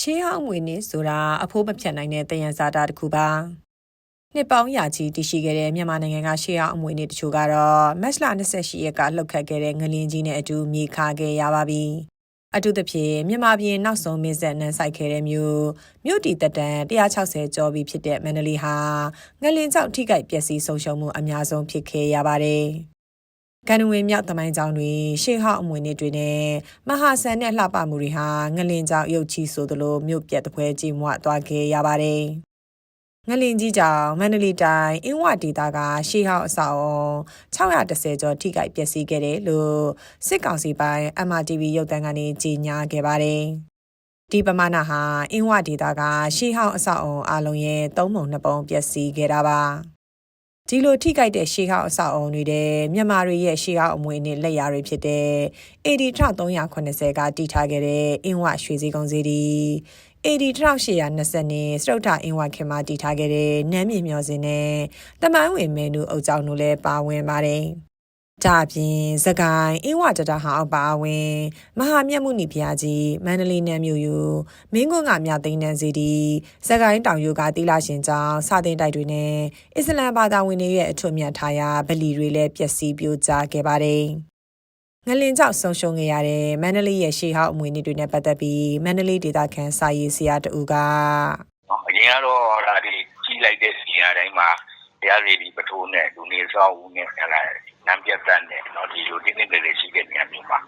ရှေးဟောင်းမွေနေ့ဆိုတာအဖိုးမဖြတ်နိုင်တဲ့တယံဇာတာတစ်ခုပါနှစ်ပေါင်းရာချီတည်ရှိခဲ့တဲ့မြန်မာနိုင်ငံကရှေးဟောင်းအမွေနေ့တချို့ကတော့မတ်လ28ရက်ကလှုပ်ခတ်ခဲ့တဲ့ငလင်းကြီးနဲ့အတူမြေခါခဲ့ရပါပြီအထူးသဖြင့်မြန်မာပြည်နောက်ဆုံးမင်းဆက်နန်းဆိုင်ခဲ့တဲ့မြို့မြို့တီတက်တန်160ကျော်ပြီဖြစ်တဲ့မန္တလေးဟာငလင်းကြောင့်ထိခိုက်ပျက်စီးဆုံးရှုံးမှုအများဆုံးဖြစ်ခဲ့ရပါတယ် ကနဝင်မြောက်သမိုင်းကြောင်းတွေရှေးဟောင်းအမွေနေ့တွေနဲ့မဟာဆန်နဲ့လှပမှုတွေဟာငလင်ကြောင့်ရုပ်ချီဆိုသလိုမြို့ပြတ်တပွဲကြီးမွသွားခဲ့ရပါတယ်။ငလင်ကြီးကြောင့်မန္တလေးတိုင်းအင်းဝဒေသကရှေးဟောင်းအဆောက်အုံ610ကျော်ထိခိုက်ပျက်စီးခဲ့တယ်လို့စစ်ကောင်စီပိုင်း MRTV ရုပ်သံကနေကြေညာခဲ့ပါတယ်။ဒီပမာဏဟာအင်းဝဒေသကရှေးဟောင်းအဆောက်အုံအလုံးရဲ့သုံးပုံနှစ်ပုံပျက်စီးခဲ့တာပါ။ ဒီလိုထိခိုက်တဲ့ရှေးဟောင်းအဆောက်အုံတွေတဲ့မြန်မာတွေရဲ့ရှေးဟောင်းအမွေအနှစ်လက်ရာတွေဖြစ်တဲ့ AD 1380ကတည်ထားခဲ့တဲ့အင်းဝရွှေစည်းကုန်းစီဒီ AD 1820နဲ့စတုထအင်းဝခင်မှာတည်ထားခဲ့တဲ့နမ်းမြေမျောစင်နဲ့တမိုင်းဝင်မဲနူအုပ်ကြောင်းတို့လည်းပါဝင်ပါတယ်။ ကြအပြင်သကိုင်းအင်းဝတတဟာအပါအဝင်မဟာမြတ်မှုနိဖျားကြီးမန္တလေးနန်းမြို့ယူမင်းကွန်းကမြသိန်းနန်းစီဒီသကိုင်းတောင်ယူကတိလာရှင်ကျောင်းစာတင်တိုက်တွေနဲ့အစ္စလမ်ဘာသာဝင်တွေရဲ့အထွတ်မြတ်ထားရာဗလီတွေလည်းပျက်စီးပြိုကျခဲ့ပါတယ်။ငလင်ကြောက်ဆုံးရှုံးခဲ့ရတဲ့မန္တလေးရဲ့ရှေးဟောင်းအမွေအနှစ်တွေနဲ့ပတ်သက်ပြီးမန္တလေးဒေသခံစာရေးဆရာတဦးကနော်အရင်ကတော့ဒါဒီကြီးလိုက်တဲ့စီရတိုင်းမှာတရားစီဒီပထိုးနဲ့လူနေဆောင်ဦးနဲ့ဟလာ နံပြတ်တန်းနဲ့နော်ဒီလိုတင်းတင်းတွေရှိတဲ့နေရာမျိုးမှာ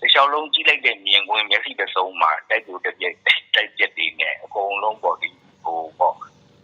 တခြားလုံးကြီးလိုက်တဲ့မြင်ကွင်းမျက်စိတစ်စုံမှာတိုက်တူတစ်ပြက်တိုက်ပြက်တွေနဲ့အကုန်လုံးပေါ့ဒီဟိုပေါ့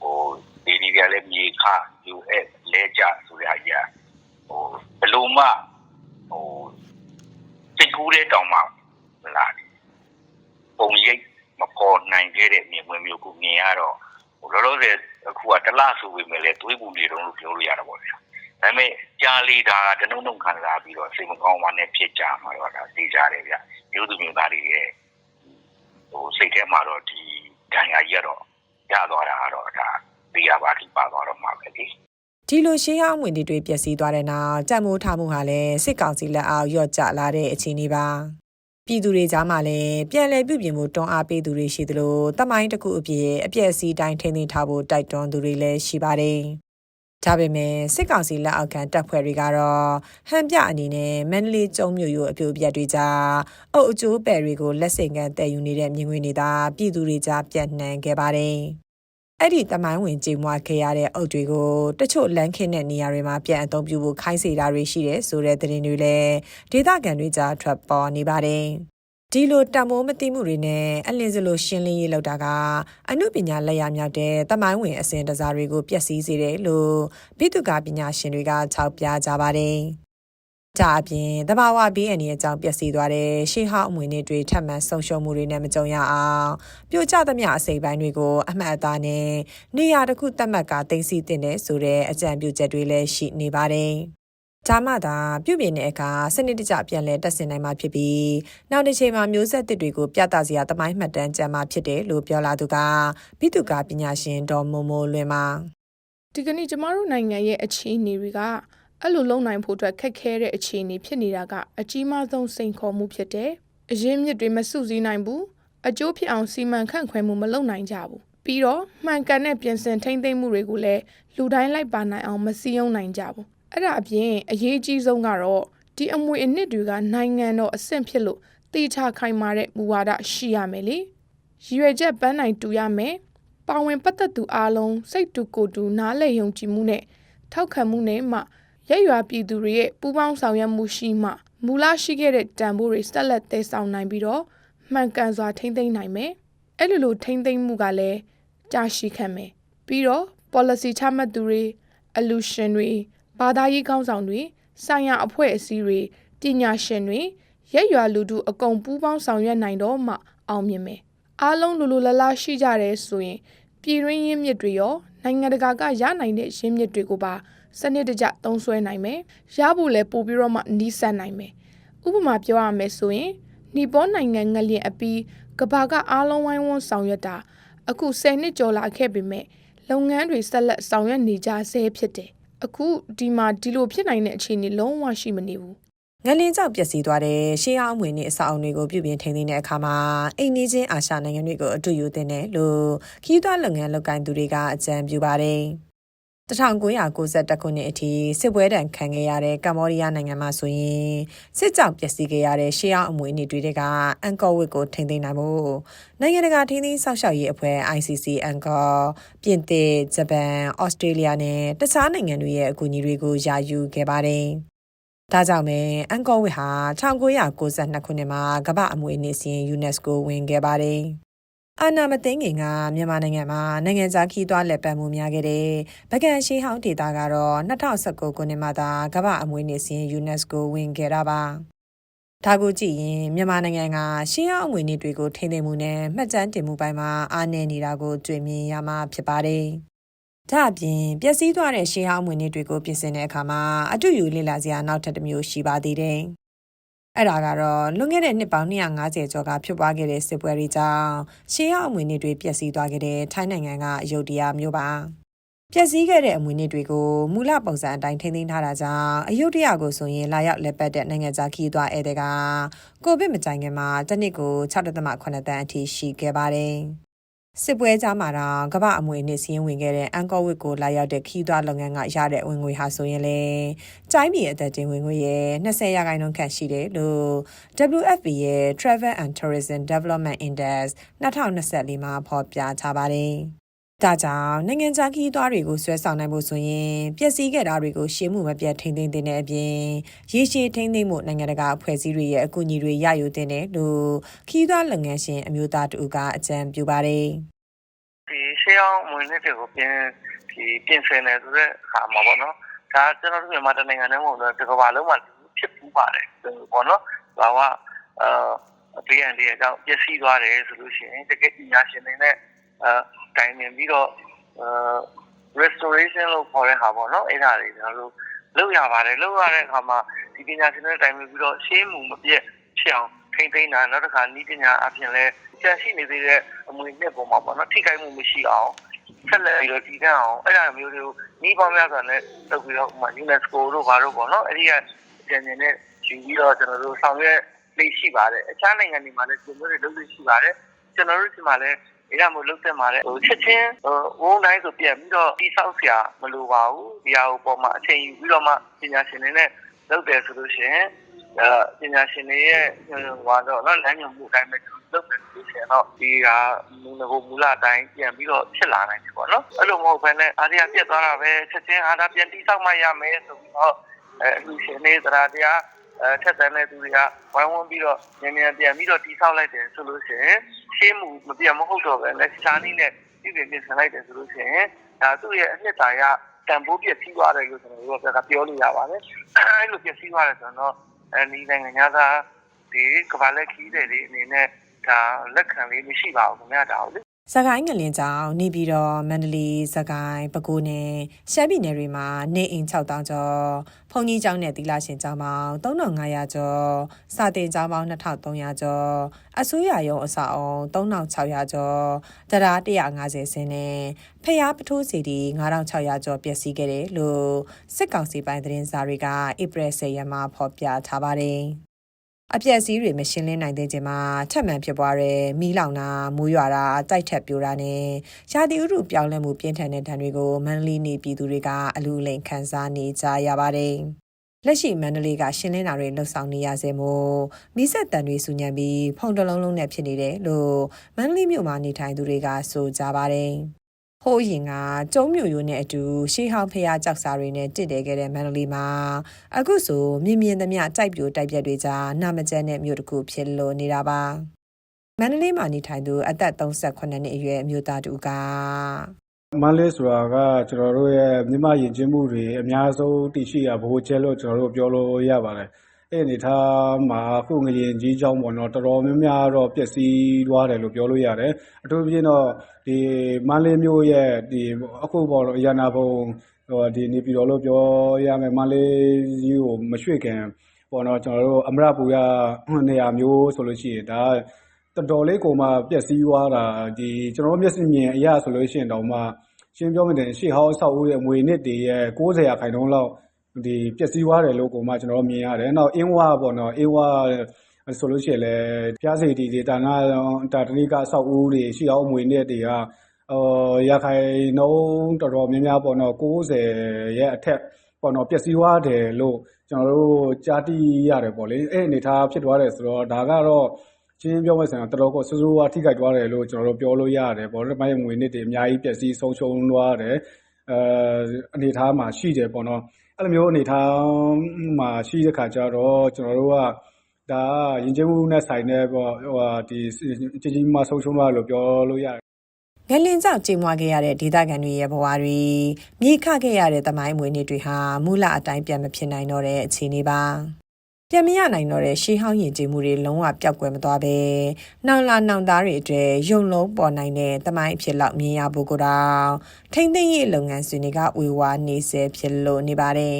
ဟိုဒီဒီကလည်းမြေခယူအဲလဲကြဆိုရကြီးဟိုဘလုံးမဟိုစိတ်ကူးတဲ့တောင်မှာလာပုံရိပ်မပေါ်နိုင်ခဲ့တဲ့မြင်ကွင်းမျိုးကိုမြင်ရတော့ဟိုလောလောဆယ်အခုကတလားဆိုပေမဲ့လည်းတွေးပူနေတော့လို့ပြောလို့ရတာပေါ့ဗျာ ဒါပေမဲ့ကြားလီတာကတနုံနုံခံစားပြီးတော့စိတ်မကောင်းမှနဲ့ဖြစ်ကြမှာတော့ဒါသိကြတယ်ဗျမျိုးသူမျိုးသားတွေရဲ့ဟိုစိတ်ထဲမှာတော့ဒီဒဏ်ရာကြီးကတော့ရသွားတာကတော့ဒါသိရပါထိပါသွားတော့မှာပဲလေဒီလိုရှေးဟောင်းဝင်တွေပျက်စီးသွားတဲ့နောက်ကြံ့မိုးထားမှုဟာလည်းစစ်ကောင်စီလက်အောက်ရော့ကျလာတဲ့အခြေအနေပါပြည်သူတွေကြားမှာလည်းပြန်လည်ပြုပြင်မှုတွန်းအားပေးသူတွေရှိသလိုတမိုင်းတစ်ခုအပြည့်အပြည့်အစည်းတိုင်းထိန်းသိမ်းထားဖို့တိုက်တွန်းသူတွေလည်းရှိပါတယ် ဒါပေမဲ့စစ်ကောင်စီလက်အောက်ခံတပ်ဖွဲ့တွေကတော့ဟန်ပြအနေနဲ့မန္တလေးကျုံမြို့ရိုအပြိုပြက်တွေကြားအုပ်အကျိုးပယ်တွေကိုလက်ဆင့်ကမ်းတည်ယူနေတဲ့မြင်ကွင်းတွေသာပြည်သူတွေကြားပြန့်နှံ့ခဲ့ပါတယ်။အဲ့ဒီတမိုင်းဝင်ကြေမွားခဲ့ရတဲ့အုပ်တွေကိုတချို့လမ်းခင်းတဲ့နေရာတွေမှာပြန်အသုံးပြုဖို့ခိုင်းစေတာတွေရှိတယ်ဆိုတဲ့သတင်းတွေလည်းဒေသခံတွေကြားထွက်ပေါ်နေပါတယ်။ ဒီလိုတံမိုးမသိမှုတွေနဲ့အလင်းစလိုရှင်းလင်းရေးလောက်တာကအမှုပညာလက်ရမြောက်တဲ့တမိုင်းဝင်အစဉ်တစားတွေကိုပျက်စီးစေတယ်လို့ဘိတုကပညာရှင်တွေကခြောက်ပြကြပါတယ်။ကြအပြင်တဘာဝဘေးအန္တရာယ်ကြောင့်ပျက်စီးသွားတဲ့ရှေးဟောင်းအမွေနေ့တွေထပ်မံဆုံးရှုံးမှုတွေနဲ့မကြုံရအောင်ပြိုကျသမျှအစိပ်ပိုင်းတွေကိုအမှတ်အသားနဲ့နေရာတစ်ခုသတ်မှတ်ကတင်စီတင်တဲ့ဆိုတဲ့အကြံပြုချက်တွေလည်းရှိနေပါတယ်။ ဒါမှသာပြုပြင်တဲ့အခါစနစ်တကျပြန်လဲတက်ဆင်နိုင်မှာဖြစ်ပြီးနောက်တစ်ချိန်မှာမျိုးဆက်သစ်တွေကိုပြသစရာတမိုင်းမှတ်တမ်းကြံမှာဖြစ်တယ်လို့ပြောလာသူကဘိတုကပညာရှင်ဒေါ်မိုမိုလွင်ပါဒီကနေ့ကျမတို့နိုင်ငံရဲ့အခြေအနေတွေကအဲ့လိုလုံနိုင်ဖို့အတွက်ခက်ခဲတဲ့အခြေအနေဖြစ်နေတာကအကြီးမားဆုံးစိန်ခေါ်မှုဖြစ်တယ်။အရင်းမြစ်တွေမစုစည်းနိုင်ဘူး။အကျိုးဖြစ်အောင်စီမံခန့်ခွဲမှုမလုပ်နိုင်ကြဘူး။ပြီးတော့မှန်ကန်တဲ့ပြင်ဆင်ထိန်းသိမ်းမှုတွေကိုလည်းလူတိုင်းလိုက်ပါနိုင်အောင်မစည်းရုံးနိုင်ကြဘူး။ အဲ့ဒါအပြင်အရေးကြီးဆုံးကတော့ဒီအမွေအနှစ်တွေကနိုင်ငံတော်အဆင့်ဖြစ်လို့တိချခိုင်မာတဲ့မူဝါဒရှိရမယ်လေ။ရည်ရွယ်ချက်ပန်းနိုင်တူရမယ်။ပါဝင်ပတ်သက်သူအားလုံးစိတ်တူကိုယ်တူနားလည်ယုံကြည်မှုနဲ့ထောက်ခံမှုနဲ့မှရက်ရွာပြည်သူတွေရဲ့ပူးပေါင်းဆောင်ရွက်မှုရှိမှမူလရှိခဲ့တဲ့တန်ဖိုးတွေဆက်လက်တည်ဆောင်နိုင်ပြီးတော့မှန်ကန်စွာထိမ့်သိမ်းနိုင်မယ်။အဲ့လိုလိုထိမ့်သိမ်းမှုကလည်းကြာရှိခံမယ်။ပြီးတော့ policy ချမှတ်သူတွေ illusion တွေ ဘာသာရေးကောင်းဆောင်တွေဆိုင်ရာအဖွဲ့အစည်းတွေပညာရှင်တွေရက်ရွာလူထုအကုန်ပူးပေါင်းဆောင်ရွက်နိုင်တော့မှအောင်မြင်မယ်။အားလုံးလူလူလလားရှိကြတယ်ဆိုရင်ပြည်တွင်းရင်းမြစ်တွေရောနိုင်ငံတကာကရနိုင်တဲ့ရင်းမြစ်တွေကိုပါစနစ်တကျသုံးစွဲနိုင်မယ်။ရဖို့လည်းပို့ပြီးတော့မှနီးစပ်နိုင်မယ်။ဥပမာပြောရမယ်ဆိုရင်နီပေါနိုင်ငံငလျင်အပီးကဘာကအားလုံးဝိုင်းဝန်းဆောင်ရွက်တာအခု10နှစ်ကျော်လာခဲ့ပေမဲ့လုပ်ငန်းတွေဆက်လက်ဆောင်ရွက်နေကြဆဲဖြစ်တယ်။ အခုဒီမှာဒီလိုဖြစ်နိုင်တဲ့အခြေအနေလုံးဝရှိမနေဘူးငလင်းကြောက်ပျက်စီးသွားတဲ့ရှေးဟောင်းအမွေအနှစ်အဆောက်အုံတွေကိုပြုပြင်ထိန်းသိမ်းတဲ့အခါမှာအိမ်နီးချင်းအာရှနိုင်ငံတွေကိုအတူယူတင်တယ်လို့ခီးသွွားလုပ်ငန်းလုပ်ကိုင်သူတွေကအကြံပြုပါတယ်။ 1992ခုနှစ်အထိစစ်ပွဲတံခံခဲ့ရတဲ့ကမ္ဘောဒီးယားနိုင်ငံမှာဆိုရင်စစ်ကြောင့်ပျက်စီးခဲ့ရတဲ့ရှေးဟောင်းအမွေအနှစ်တွေကအန်ကောဝစ်ကိုထိန်းသိမ်းနိုင်ဖို့နိုင်ငံတကာထိန်းသိမ်းစောင့်ရှောက်ရေးအဖွဲ့ ICC အန်ကောပြင်သစ်ဂျပန်ဩစတြေးလျနဲ့တခြားနိုင်ငံတွေရဲ့အကူအညီတွေကိုယာယူခဲ့ပါတယ်။ဒါကြောင့်ပဲအန်ကောဝစ်ဟာ1992ခုနှစ်မှာကမ္ဘာအမွေအနှစ်စီရင် UNESCO ဝင်ခဲ့ပါတယ်။ အာနာမသိငင်ကမြန်မာနိုင်ငံမှာနိုင်ငံခြားခီးသွွားလက်ပတ်မှုများခဲ့တဲ့ဗကန်ရှေးဟောင်းဒေတာကတော့2019ခုနှစ်မှာသာကမ္ဘာအမွေအနှစ်စီရင် UNESCO ဝင်ခဲ့တာပါ။ဒါကိုကြည့်ရင်မြန်မာနိုင်ငံကရှေးဟောင်းအမွေအနှစ်တွေကိုထိန်းသိမ်းမှုနဲ့မှတ်တမ်းတင်မှုပိုင်းမှာအားနည်းနေတာကိုတွေ့မြင်ရမှာဖြစ်ပါတယ်။ဒါအပြင်ပျက်စီးသွားတဲ့ရှေးဟောင်းအမွေအနှစ်တွေကိုပြင်ဆင်တဲ့အခါမှာအတူယူလေ့လာစရာနောက်ထပ်တစ်မျိုးရှိပါသေးတယ်။ အဲ့ဒါကတော့လွန်ခဲ့တဲ့နှစ်ပေါင်း250ကျော်ကဖြစ်ပွားခဲ့တဲ့စစ်ပွဲတွေကြောင့်ရှေးရောက်အမွေအနှစ်တွေပျက်စီးသွားခဲ့တဲ့ထိုင်းနိုင်ငံကအယုဒ္ဓယမျိုးပါပျက်စီးခဲ့တဲ့အမွေအနှစ်တွေကိုမူလပုံစံအတိုင်းထိန်းသိမ်းထားတာကြောင့်အယုဒ္ဓယကိုဆိုရင်လာရောက်လက်ပတ်တဲ့နိုင်ငံခြားခီးသွားဧည့်သည်ကကိုဗစ်မတိုင်ခင်မှာတစ်နှစ်ကို6.8တန်းအထိရှိခဲ့ပါတယ် စစ်ပွဲကြားမှာတော့ကမ္ဘာအမွေအနှစ်စီးရင်ဝင်ခဲ့တဲ့အန်ကောဝစ်ကိုလာရောက်တဲ့ခီးသွွားလုပ်ငန်းကရတဲ့ဝင်ငွေဟာဆိုရင်လေကျိုင်းပြည်အသက်တင်ဝင်ငွေရဲ့20ရာခိုင်နှုန်းခန့်ရှိတယ်လို့ WFP ရဲ့ Travel and Tourism Development Index 2024မှာဖော်ပြထားပါတယ်။ ဒါကြောင့်နိုင်ငံခြားခီးသွွားတွေကိုဆွဲဆောင်နိုင်ဖို့ဆိုရင်ပျက်စီးခဲ့တာတွေကိုရှေးမှုမပြတ်ထိန်းသိမ်းတဲ့အပြင်ရေရှည်ထိန်းသိမ်းမှုနိုင်ငံတကာအဖွဲ့အစည်းတွေရဲ့အကူအညီတွေရယူတင်တယ်လို့ခီးသွွားလုပ်ငန်းရှင်အမျိုးသားတူကအကြံပြုပါတယ်။ဒီရှေးအောင်မွေးနေ့တွေကိုပြင်ဒီပြင်ဆင်တယ်ဆိုတဲ့အခါမှာပေါ့နော်ဒါကျွန်တော်တို့မြန်မာတိုင်းနိုင်ငံထဲမှာတော့ဒီကမ္ဘာလုံးမှာဖြစ်ပူးပါတယ်ပေါ့နော်ဘာဝအဲဘေးအန္တရာယ်ကြောင့်ပျက်စီးသွားတယ်ဆိုလို့ရှိရင်တကယ်ပညာရှင်တွေနဲ့ အဲတိုင်ပင်ပြီးတော့အဲ restoration လို့ခေါ်တဲ့ဟာပေါ့နော်အဲ့ဒါတွေကျွန်တော်တို့လုပ်ရပါတယ်လုပ်ရတဲ့အခါမှာဒီပညာရှင်တွေတိုင်ပင်ပြီးတော့ရှင်းမှုမပြတ်ဖြစ်အောင်ထိမ့်သိမ်းတာနောက်တစ်ခါဤပညာအပြင်လဲကြံရှိနေသေးတဲ့အမွေနှစ်ပုံမှာပေါ့နော်ထိခိုက်မှုမရှိအောင်ဆက်လက်ပြီးတော့တည်တံ့အောင်အဲ့ဒါမျိုးတွေကိုနှီးပေါင်းများစွာနဲ့လုပ်ပြီးတော့ဥပမာ UNESCO တို့ဘာတို့ပေါ့နော်အဲ့ဒီကကြံနေနဲ့ယူပြီးတော့ကျွန်တော်တို့ဆောင်ရွက်လေးရှိပါတယ်အခြားနိုင်ငံတွေမှာလည်းဒီလိုတွေလုပ်လို့ရှိပါတယ်ကျွန်တော်တို့ဒီမှာလည်း ။ဒါကြောင့်မို့လုတ်သက်မှာတဲ့ဟိုချက်ချင်းဟိုဝုန်းတိုင်းဆိုပြန်ပြီးတော့တိဆောက်စရာမလိုပါဘူး။ဒီဟာကိုပေါ်မှာအချိန်ယူပြီးတော့မှပညာရှင်တွေနဲ့လုပ်တယ်ဆိုလို့ရှိရင်အဲပညာရှင်တွေရဲ့ဟိုတော့နော်လမ်းညွှန်မှုအတိုင်းပဲလုပ်တယ်ဆိုရင်တော့ဒီကမူလကိုမူလအတိုင်းပြန်ပြီးတော့ဖြစ်လာနိုင်တယ်ပေါ့နော်အဲ့လိုမဟုတ်ဘဲနဲ့အားရပြတ်သွားတာပဲချက်ချင်းအားသာပြန်တိဆောက်မှရမယ်ဆိုပြီးတော့အဲလူရှင်တွေသရာတရားအဲထက်သန်တဲ့သူတွေကဝိုင်းဝန်းပြီးတော့မြန်မြန်ပြန်ပြီးတော့တိဆောက်လိုက်တယ်ဆိုလို့ရှိရင် ရှင်းမှုမပြတ်မဟုတ်တော့ပဲလက်ချားနည်းနဲ့ပြည်ပြင်ပြင်ဆင်လိုက်တယ်ဆိုလို့ရှိရင်ဒါသူ့ရဲ့အနှစ်သာရတန်ဖိုးပြည့်စည်သွားတယ်လို့ကျွန်တော်တို့ကပြောလို့ရပါတယ်အဲလိုပြည့်စည်သွားတယ်ဆိုတော့အဲဒီနိုင်ငံသားဒီကဘာလက်ခီးတွေအနေနဲ့ဒါလက်ခံလေးမရှိပါဘူးခင်ဗျာဒါဟုတ်လေ စကိုင်းငလင်ကြောင့်နေပြည်တော်မန္တလေးစကိုင်းပဲခူးနဲ့ရှမ်းပြည်နယ်တွေမှာနေအိမ်6000ကျော်ဖုန်ကြီးကျောင်းနဲ့သီလရှင်ကျောင်းပေါင်း3500ကျော်စာတင်ကျောင်းပေါင်း2300ကျော်အစိုးရရုံးအဆောက်အုံ3600ကျော်တရား150ဆင်းနဲ့ဖျားပထိုးစီတီ9600ကျော်ပျက်စီးခဲ့တယ်လို့စစ်ကောင်စီပိုင်းသတင်းစာတွေကဧပြီ10ရက်မှာဖော်ပြထားပါတယ် အပြက်စီးတွေမရှင်းလင်းနိုင်တဲ့ချိန်မှာထပ်မံဖြစ်ပွားတဲ့မီးလောင်တာမူးရွာတာတိုက်ထက်ပြိုတာနဲ့ရာသီဥတုပြောင်းလဲမှုပြင်းထန်တဲ့ဒဏ်တွေကိုမန္တလေးနေပြည်သူတွေကအလူလိန်ခံစားနေကြရပါတယ်။လက်ရှိမန္တလေးကရှင်းလင်းတာတွေလှုပ်ဆောင်နေရစေမို့မိဆက်တန်တွေစုညံပြီးဖုန်တလုံးလုံးနဲ့ဖြစ်နေတယ်လို့မန္တလေးမြို့မှာနေထိုင်သူတွေကဆိုကြပါတယ်။ ဟိုးရင်ကကျုံမြို့ရိုးနဲ့အတူရှေးဟောင်းဖျားကြောက်စာတွေနဲ့တည်တယ်ခဲ့တဲ့မန္တလေးမှာအခုဆိုမြင်မြင်သမျှတိုက်ပြိုတိုက်ပြက်တွေကြားနာမကျန်းတဲ့မြို့တစ်ခုဖြစ်လို့နေတာပါမန္တလေးမှာနေထိုင်သူအသက်38နှစ်အရွယ်အမျိုးသားတူကမန်းလေးဆိုတာကကျွန်တော်တို့ရဲ့မြမယဉ်ကျေးမှုတွေအများဆုံးတည်ရှိရဘိုးကျဲလို့ကျွန်တော်တို့ပြောလို့ရပါတယ် အဲ့အနေထားမှာခုငရင်ကြီးကြောင်းပေါ့နော်တော်တော်များများတော့ပျက်စီးသွားတယ်လို့ပြောလို့ရတယ်အထူးသဖြင့်တော့ဒီမန္တလေးမြို့ရဲ့ဒီအခုပေါ့ရန်နာဘုံဟိုဒီနေပြည်တော်လို့ပြောရမယ်မန္တလေးကြီးကိုမရွှေ့ခင်ပေါ့နော်ကျွန်တော်တို့အမရပူရနေရာမျိုးဆိုလို့ရှိရင်ဒါတော်တော်လေးကိုမှပျက်စီးသွားတာဒီကျွန်တော်မျက်စိမြင်အရာဆိုလို့ရှိရင်တော့မှရှင်းပြောမယ်တဲ့ရှေ့ဟောင်းဆောက်ဦးရဲ့ငွေနှစ်တည်းရဲ့60ရာခိုင်နှုန်းလောက် ဒီပျက်စီးသွားတယ်လို့ကိုမှကျွန်တော်တို့မြင်ရတယ်။နောက်အင်းဝပေါ့နော်အင်းဝဆိုလို့ရှိရင်လည်းဖျားစီတီတွေတာနာတာတနိကအဆောက်အဦတွေရှိအောင်အမွေနဲ့တွေကအော်ရခိုင်နှုန်းတော်တော်များများပေါ့နော်90ရဲ့အထက်ပေါ့နော်ပျက်စီးသွားတယ်လို့ကျွန်တော်တို့ကြားသိရတယ်ပေါ့လေအဲ့အနေထားဖြစ်သွားတယ်ဆိုတော့ဒါကတော့ချင်းပြောမဲ့ဆန်တော်တော်ကိုစိုးစိုးဝါထိခိုက်သွားတယ်လို့ကျွန်တော်တို့ပြောလို့ရတယ်ပေါ့ဒီမိုင်းငွေနစ်တွေအများကြီးပျက်စီးဆုံးရှုံးသွားတယ်အဲအနေထားမှာရှိတယ်ပေါ့နော် အဲ့လိုမျိုးအနေထားမှာရှိတဲ့ခါကျတော့ ကျွန်တော်တို့က ဒါရင်ကျမှုနဲ့ဆိုင်တဲ့ပေါ့ဟိုဟာဒီကြီးကြီးမား ဆုံးရှုံးသွားလို့ ပြောလို့ရတယ် ငလင်ကြောင့် ကြေမွာခဲ့ရတဲ့ ဒေသခံတွေရဲ့ ဘဝတွေ မြေခခဲ့ရတဲ့ သမိုင်းမွေးနေ့တွေဟာ မူလအတိုင်း ပြန်မဖြစ်နိုင်တော့တဲ့ အခြေအနေပါ ပြန်မရနိုင်တော့တဲ့ရှေးဟောင်းယဉ်ကျေးမှုတွေလုံးဝပျောက်ကွယ်မသွားပဲနောင်လာနောင်သားတွေအတွက်ယုံလုံးပေါ်နိုင်တဲ့သမိုင်းအဖြစ်လောက်မြင်ရဖို့ကိုတော့ထိမ့်သိမ့်ရေးလုပ်ငန်းစဉ်တွေကဝေဝါးနေစေဖြစ်လို့နေပါတယ်